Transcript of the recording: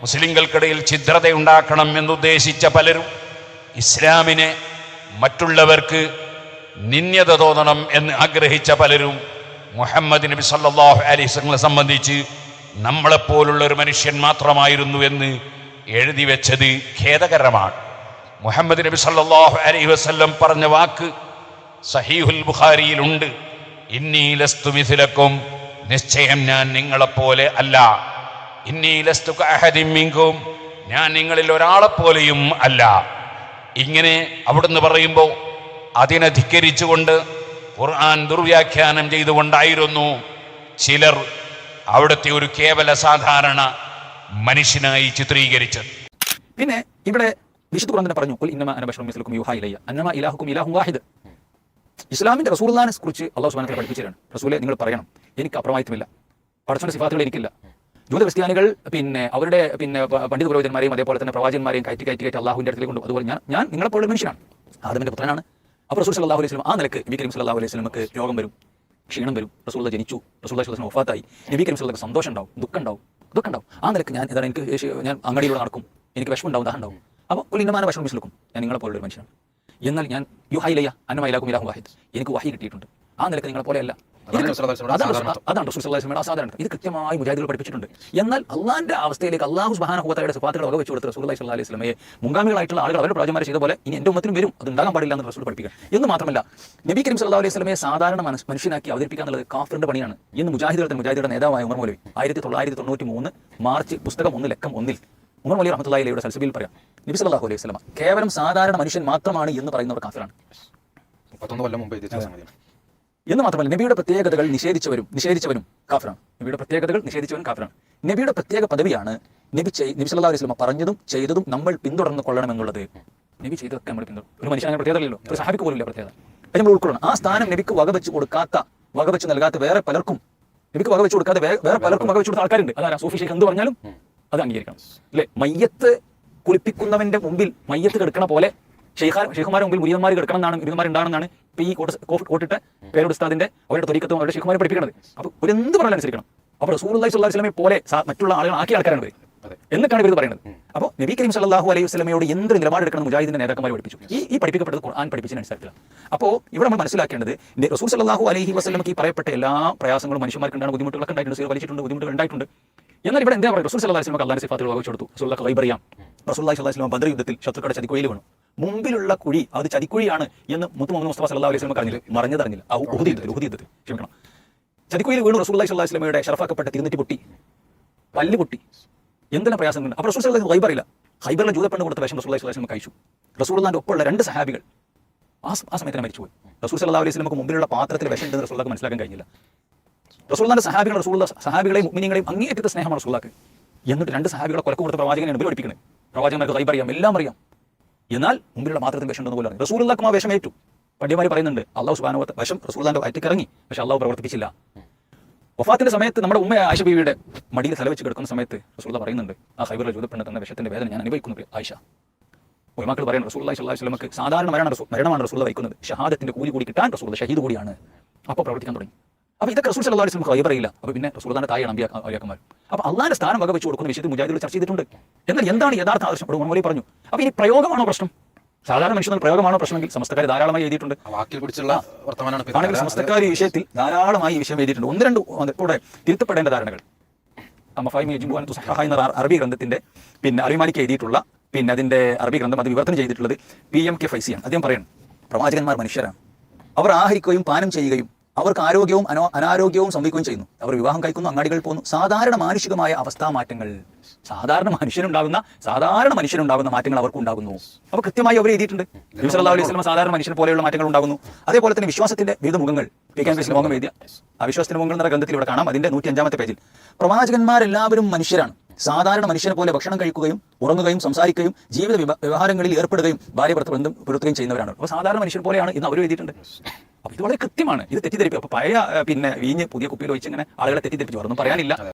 മുസ്ലിങ്ങൾക്കിടയിൽ ഛിദ്രതയുണ്ടാക്കണം എന്നുദ്ദേശിച്ച പലരും ഇസ്ലാമിനെ മറ്റുള്ളവർക്ക് നിന്യത തോന്നണം എന്ന് ആഗ്രഹിച്ച പലരും മുഹമ്മദ് നബി സല്ലാഹു വസല്ലമയെ സംബന്ധിച്ച് നമ്മളെപ്പോലുള്ള ഒരു മനുഷ്യൻ മാത്രമായിരുന്നു എന്ന് എഴുതി വെച്ചത് ഖേദകരമാണ്. മുഹമ്മദ് നബി സല്ലാഹു അലൈഹി വസ്ല്ലം പറഞ്ഞ വാക്ക് സഹീഹുൽ ബുഖാരിയിലുണ്ട്. ഇന്നീ ലസ്തു മിഥിലക്കും നിശ്ചയം ഞാൻ നിങ്ങളെപ്പോലെ അല്ല. മിൻകും ഞാൻ നിങ്ങളിൽ ഒരാളെ പോലെയും അല്ല. ഇങ്ങനെ അവിടുന്ന് പറയുമ്പോൾ അതിനെ ധിക്കരിച്ചുകൊണ്ട് ഖുർആൻ ദുർവ്യാഖ്യാനം ചെയ്തുകൊണ്ടായിരുന്നു ചിലർ അവിടുത്തെ ഒരു കേവല സാധാരണ മനുഷ്യനായി ചിത്രീകരിച്ചത്. പിന്നെ ഇവിടെ വിശുദ്ധ തന്നെ പറഞ്ഞു "ഖുൽ ഇന്നമാ അന്നമാ വാഹിദ്. ഇസ്ലാമിന്റെ റസൂർദാനെ കുറിച്ച് അള്ളാഹു തആല പഠിപ്പിച്ചിട്ടാണ് റസൂലെ നിങ്ങൾ പറയണം. എനിക്ക് അപ്രമായിട്ടുമില്ല പഠിച്ചുകൊണ്ട് സിഫാത്തുകൾ എനിക്കില്ല. ജൂത ക്രിസ്ത്യാനികൾ പിന്നെ അവരുടെ പിന്നെ പണ്ഡിത പുരോഹിതന്മാരെയും അതേപോലെ തന്നെ പ്രവാചകന്മാരെയും കയറ്റി കയറ്റി കയറ്റി അള്ളാഹുവിന്റെ അടുത്തേക്ക് കൊണ്ടു അതുപോലെ ഞാൻ ഞാൻ നിങ്ങളെപ്പോഴും മനുഷ്യനാണ്. ആദമിന്റെ പുത്രനാണ്. അപ്പോൾ റസൂൽ സല്ലല്ലാഹു അലൈഹി വസല്ലം ആ നിലയ്ക്ക് നബി കരീം സല്ലല്ലാഹു അലൈഹി വസല്ലമക്ക് രോഗം വരും ക്ഷീണം വരും. റസൂൽ ജനിച്ചു. റസൂൽ സ്വലം ഒഫാത്തായി നബി കരീം സല്ലല്ലാഹു സന്തോഷം ഉണ്ടാവും ദുഃഖം ഉണ്ടാവും. ദുഃഖം ഉണ്ടാവും. ആ നിലയ്ക്ക് ഞാൻ എന്താണ് എനിക്ക് ഞാൻ അങ്ങടിയിലൂടെ നടക്കും. എനിക്ക് വിഷമം ഉണ്ടാവും ദാഹം ഉണ്ടാവും. അപ്പോൾ കുലിന്നമാന വിഷമം മിസ്ലുക്കും ഞാൻ നിങ്ങളെ പോലുള്ള ഒരു മനുഷ്യനാണ്. എന്നാൽ ഞാൻ യു ഹൈലയ്യ അന്നമയിലാക്കും ഇലാഹു വാഹിദ്. എനിക്ക് വഹി കിട്ടിയിട്ടുണ്ട്. ആ നിലയ്ക്ക് നിങ്ങളെ പോലെയല്ല ഇത് അതാണ് റസൂൽ സല്ലല്ലാഹു അലൈഹി അതാണ് വസല്ലം റസൂൽ- അതാണ് റസൂൽ സല്ലല്ലാഹു അലൈഹി വസല്ലം സാധാരണ ഇത് കൃത്യമായി മുജാഹിദുകൾ പഠിപ്പിച്ചിട്ടുണ്ട്. എന്നാൽ അള്ളാന്റെ അവസ്ഥയിലേക്ക് അള്ളാഹു സുബാനഹുവത്തയുടെ സുഫാത്തുകൾ വക വെച്ച് കൊടുത്ത് റസൂൽ അലൈഹി വസല്ലമയെ മുൻഗാമികളായിട്ടുള്ള ആളുകൾ അവരുടെ പ്രവാചകന്മാർ ചെയ്ത പോലെ ഇനി എന്റെ ഉമ്മത്തിനും വരും. അത് ഉണ്ടാകാൻ പാടില്ല എന്ന് റസൂൽ പഠിപ്പിക്കുക. എന്ന് മാത്രമല്ല നബി കരീം സല്ലാ അലൈഹി സ്വലമയെ സാധാരണ മനുഷ്യനാക്കി അവതരിപ്പിക്കുക എന്നുള്ളത് കാഫറിന്റെ പണിയാണ്. ഇന്ന് മുജാഹിദുകൾ തന്നെ മുജാഹിദുടെ നേതാവായ ഉമർ മൗലവി ആയിരത്തി തൊള്ളായിരത്തി തൊണ്ണൂറ്റി മൂന്ന് മാർച്ച് പുസ്തകം ഒന്ന് ലക്കം ഒന്നിൽ ഉമർ മൗലി റഹ്മത്തുള്ളാഹിയുടെ സൽസബിയിൽ പറയാം. നബി സല്ലാഹു അലൈഹി സ്വലമ കേവലം സാധാരണ മനുഷ്യൻ മാത്രമാണ് എന്ന് പറയുന്നവർ കാഫിറാണ്. പത്തൊന്ന് കൊല്ലം മുമ്പ് എന്ന് മാത്രമല്ല നബിയുടെ പ്രത്യേകതകൾ നിഷേധിച്ചവരും നിഷേധിച്ചവരും കാഫറാണ്. നബിയുടെ പ്രത്യേകതകൾ നിഷേധിച്ചവരും കാഫറാണ്. നബിയുടെ പ്രത്യേക പദവിയാണ് നബി ചെയ്- നബി സല്ലാ അലൈഹി സ്വലമ പറഞ്ഞതും ചെയ്തതും നമ്മൾ പിന്തുടർന്ന് കൊള്ളണം എന്നുള്ളത് നബി ചെയ്തതൊക്കെ നമ്മൾ പിന്തുടരും ഒരു മനുഷ്യനെ അങ്ങനെ പ്രത്യേകതയില്ലല്ലോ ഒരു സഹാബിക്ക് പോലും ഇല്ല പ്രത്യേകത. അത് നമ്മൾ ഉൾക്കൊള്ളണം. ആ സ്ഥാനം നബിക്ക് വകവെച്ച് കൊടുക്കാത്ത വകവെച്ച് നൽകാത്ത വേറെ പലർക്കും നബിക്ക് വകവെച്ച് കൊടുക്കാതെ വേറെ വേറെ പലർക്കും വകവെച്ച് കൊടുത്ത ആൾക്കാരുണ്ട്. അതാരാ? സൂഫി ഷെയ്ഖ് എന്ത് പറഞ്ഞാലും അത് അംഗീകരിക്കണം. അല്ലെ? മയ്യത്ത് കുളിപ്പിക്കുന്നവന്റെ മുമ്പിൽ മയ്യത്ത് കിടക്കണ പോലെ ഷെയ്ഖാർ ഷെയ്ഖുമാരുടെ മുമ്പിൽ മുരിയന്മാർ കിടക്കണം എന്നാണ് മുരിയന്മാർ ഉണ്ടാണെന്നാണ് ഇപ്പൊ ഈ കോട്ട് കോട്ട് കോട്ടിട്ട് പേരുടെ ഉസ്താദിന്റെ അവരുടെ തൊരിക്കത്തും അവരുടെ ഷെയ്ഖുമാരെ പഠിപ്പിക്കണത്. അപ്പൊ എന്ത് പറഞ്ഞാലും അനുസരിക്കണം. അപ്പൊ റസൂലുള്ളാഹി അള്ളഹി അലൈഹി വസ്ലമെ പോലെ മറ്റുള്ള ആളുകൾ ആക്കി ആൾക്കാരാണ്. എന്നിട്ടാണ് ഇവർ പറയുന്നത് അപ്പോൾ നബി കരീം സല്ലല്ലാഹു അലൈഹി വസ്ലമയോട് എന്ത് നിലപാടെടുക്കണം മുജാഹിദിന്റെ നേതാക്കന്മാർ പഠിപ്പിച്ചു. ഈ ഈ പഠിപ്പിക്കപ്പെട്ടത് ഖുർആൻ പഠിപ്പിച്ചതിനനുസരിച്ചില്ല അപ്പോൾ ഇവിടെ നമ്മൾ മനസ്സിലാക്കേണ്ടത് റസൂൽ സല്ലല്ലാഹു അലൈഹി വസല്ലമക്ക് ഈ പറയപ്പെട്ട എല്ലാ പ്രയാസങ്ങളും മനുഷ്യന്മാർക്ക് ഉണ്ടാകുന്ന ബുദ്ധിമുട്ടുകളൊക്കെ ഉണ്ടായിട്ടുണ്ട്. വലിച്ചിട്ടുണ്ട് ബുദ്ധിമുട്ടുകൾ ഉണ്ടായിട്ടുണ്ട്. എന്നാൽ ഇവിടെ എന്താ പറയുക? റസൂൽ അലൈഹി വസല്ലം അള്ളാഹിന്റെ സിഫാത്തുകൾ വഹിച്ചു കൊടുത്തു. റസൂൽ കൈബറിയാം റസൂൽ അലൈഹി വസ്ലം ബദർ യുദ്ധത്തിൽ ശത്രുക്കളുടെ ചതിക്കുഴിയിൽ വീണു. മുമ്പിലുള്ള കുഴി അത് ചതിക്കുഴിയാണ് എന്ന് മുത്തു മുഹമ്മദ് മുസ്തഫ സല്ലല്ലാഹു അലൈഹി വസല്ലം അറിഞ്ഞില്ല മറിഞ്ഞതറിഞ്ഞില്ല. ഉഹുദി യുദ്ധത്തിൽ ഉഹുദി യുദ്ധത്തിൽ ക്ഷമിക്കണം. ചതിക്കുഴിയിൽ വീണു റസൂൽ അലൈഹി സ്വല്ലല്ലാഹു അലൈഹി വസല്ലമയുടെ ഷറഫാക്കപ്പെട്ട തിരുനെറ്റി പൊട്ടി പല്ല് പൊട്ടി. എന്തെല്ലാം പ്രയാസങ്ങളുണ്ട്? അപ്പോൾ റസൂൽ അലൈഹി ഹൈബറില്ല ഹൈബറിലെ ജൂതപ്പെണ്ണ് കൊടുത്ത വേഷം റസൂൽ അലൈഹി സ്വലം കഴിച്ചു. റസൂലിന്റെ ഒപ്പമുള്ള രണ്ട് സഹാബികൾ ആ ആ സമയത്ത് തന്നെ മരിച്ചുപോയി. റസൂൽ സല്ലല്ലാഹു അലൈഹി സ്വലമക്ക് മുമ്പിലുള്ള പാത്രത്തിൽ വിഷം ഉണ്ടെന്ന് റസൂലിക്ക് മനസ്സിലാക്കാൻ കഴിഞ്ഞില്ല. റസൂലിന്റെ സഹാബികൾ റസൂള്ള സഹാബികളെയും മുമ്മിനെയും അങ്ങേയറ്റത്തെ സ്നേഹമാണ് റസൂലാക്ക് എന്നിട്ട് രണ്ട് സഹാബികളെ കൊലക്ക് കൊടുത്ത പ്രവാചകനെയാണ് ഇവർ പഠിപ്പിക്കുന്നത് പ്രവാചകന്മാർക്ക് ഹൈബർ എല്ലാം അറിയാം. എന്നാൽ മുമ്പിലുള്ള മാത്രത്തിൽ വിഷം ഉണ്ടെന്ന് പോലും റസൂലുള്ളാക്കും ആ വിഷം ഏറ്റു പണ്ഡിയന്മാർ പറയുന്നുണ്ട് അള്ളാഹു സുബാനുവത്ത് വിഷം റസൂലിന്റെ വയറ്റിക്ക് ഇറങ്ങി പക്ഷെ അള്ളാഹു പ്രവർത്തിപ്പിച്ചില്ല. വഫാത്തിന്റെ സമയത്ത് നമ്മുടെ ഉമ്മ ആയിഷ ബീവിയുടെ മടിയിൽ തലവെച്ച് കിടക്കുന്ന സമയത്ത് റസൂള്ള പറയുന്നുണ്ട് ആ ഹൈബറിൽ ജൂതപ്പെണ്ണ തന്ന വിഷത്തിന്റെ വേദന ഞാൻ അനുഭവിക്കുന്നു ആയിഷ. ഒരുമാക്കൾ പറയുന്നത് റസൂൽ അള്ളാഹി വസല്ലമക്ക് സാധാരണ മരണമാണ് റസൂൾ വഹിക്കുന്നത്. ഷഹാദത്തിന്റെ കൂലി കൂടി കിട്ടാൻ റസൂൾ ഷഹീദ് കൂടിയാണ്. അപ്പോൾ പ്രവർത്തിക്കാൻ തുടങ്ങി. അപ്പോൾ ഇതൊക്കെ റസൂൽ സല്ലല്ലാഹു അലൈഹി വസല്ലം ഹൈബറില്ല അപ്പോൾ പിന്നെ റസൂൽദാന്റെ തായാണ് അമ്പിയ അയ്യാക്കന്മാർ അപ്പോൾ അള്ളാഹിന്റെ സ്ഥാനം വക വെച്ച് കൊടുക്കുന്ന വിഷയത്തിൽ മുജാഹിദുകൾ ചർച്ച ചെയ്തിട്ടുണ്ട്. എന്നാൽ എന്താണ് യഥാർത്ഥ ആദർശം ഇവിടെ ഉമ്മലി പറഞ്ഞു. അപ്പോൾ ഇനി പ്രയോഗമാണോ പ്രശ്നം? സാധാരണ മനുഷ്യൻ പ്രയോഗമാണോ പ്രശ്നമെങ്കിൽ സമസ്തക്കാർ ധാരാളമായി എഴുതിയിട്ടുണ്ട്. വാക്കിൽ പിടിച്ചുള്ള വർത്തമാനമാണ്. ആണെങ്കിൽ സമസ്തക്കാർ ഈ വിഷയത്തിൽ ധാരാളമായി ഈ വിഷയം എഴുതിയിട്ടുണ്ട്. ഒന്ന് രണ്ട് കൂടെ തിരുത്തപ്പെടേണ്ട ധാരണകൾ. തുസഹഹ എന്ന അറബി ഗ്രന്ഥത്തിന്റെ പിന്നെ അറിമാനിക്ക് എഴുതിയിട്ടുള്ള പിന്നെ അതിന്റെ അറബി ഗ്രന്ഥം അത് വിവർത്തനം ചെയ്തിട്ടുള്ളത് പി എം കെ ഫൈസിയാണ്. അദ്ദേഹം പറയണം പ്രവാചകന്മാർ മനുഷ്യരാണ്. അവർ ആഹരിക്കുകയും പാനം ചെയ്യുകയും അവർക്ക് ആരോഗ്യവും അനോ അനാരോഗ്യവും സംഭവിക്കുകയും ചെയ്യുന്നു. അവർ വിവാഹം കഴിക്കുന്നു അങ്ങാടികൾ പോകുന്നു. സാധാരണ മാനുഷികമായ അവസ്ഥാ മാറ്റങ്ങൾ സാധാരണ മനുഷ്യനുണ്ടാകുന്ന സാധാരണ മനുഷ്യനുണ്ടാകുന്ന മാറ്റങ്ങൾ അവർക്ക് ഉണ്ടാകുന്നു. അപ്പോൾ കൃത്യമായി അവർ എഴുതിയിട്ടുണ്ട്. നബി അലൈഹി വസല്ലം സാധാരണ മനുഷ്യനെ പോലെയുള്ള മാറ്റങ്ങൾ ഉണ്ടാകുന്നു. അതേപോലെ തന്നെ വിശ്വാസത്തിന്റെ വിവിധ മുഖങ്ങൾ പി മുഖം എഴുതിയ. ആ വിശ്വാസത്തിന്റെ മുഖങ്ങൾ എന്ന ഗ്രന്ഥത്തിൽ ഇവിടെ കാണാം. അതിന്റെ നൂറ്റി അഞ്ചാമത്തെ പേജിൽ. പ്രവാചകന്മാരെല്ലാവരും മനുഷ്യരാണ്. സാധാരണ മനുഷ്യനെ പോലെ ഭക്ഷണം കഴിക്കുകയും ഉറങ്ങുകയും സംസാരിക്കുകയും ജീവിത വ്യവഹാരങ്ങളിൽ ഏർപ്പെടുകയും ഭാര്യ ഭർത്ത ബന്ധം പുലർത്തുകയും ചെയ്യുന്നവരാണ്. അപ്പോൾ സാധാരണ മനുഷ്യൻ പോലെയാണ് ഇന്ന് അവർ എഴുതിയിട്ടുണ്ട്. അപ്പോൾ ഇത് വളരെ കൃത്യമാണ്. ഇത് തെറ്റിദ്ധരിപ്പ് അപ്പോൾ പഴയ പിന്നെ വീഞ്ഞ് പുതിയ കുപ്പിയിൽ ഒഴിച്ച് ഇങ്ങനെ ആളുകളെ തെറ്റിദ്ധരിപ്പിച്ചു വേറൊന്നും പറയാനില്ല.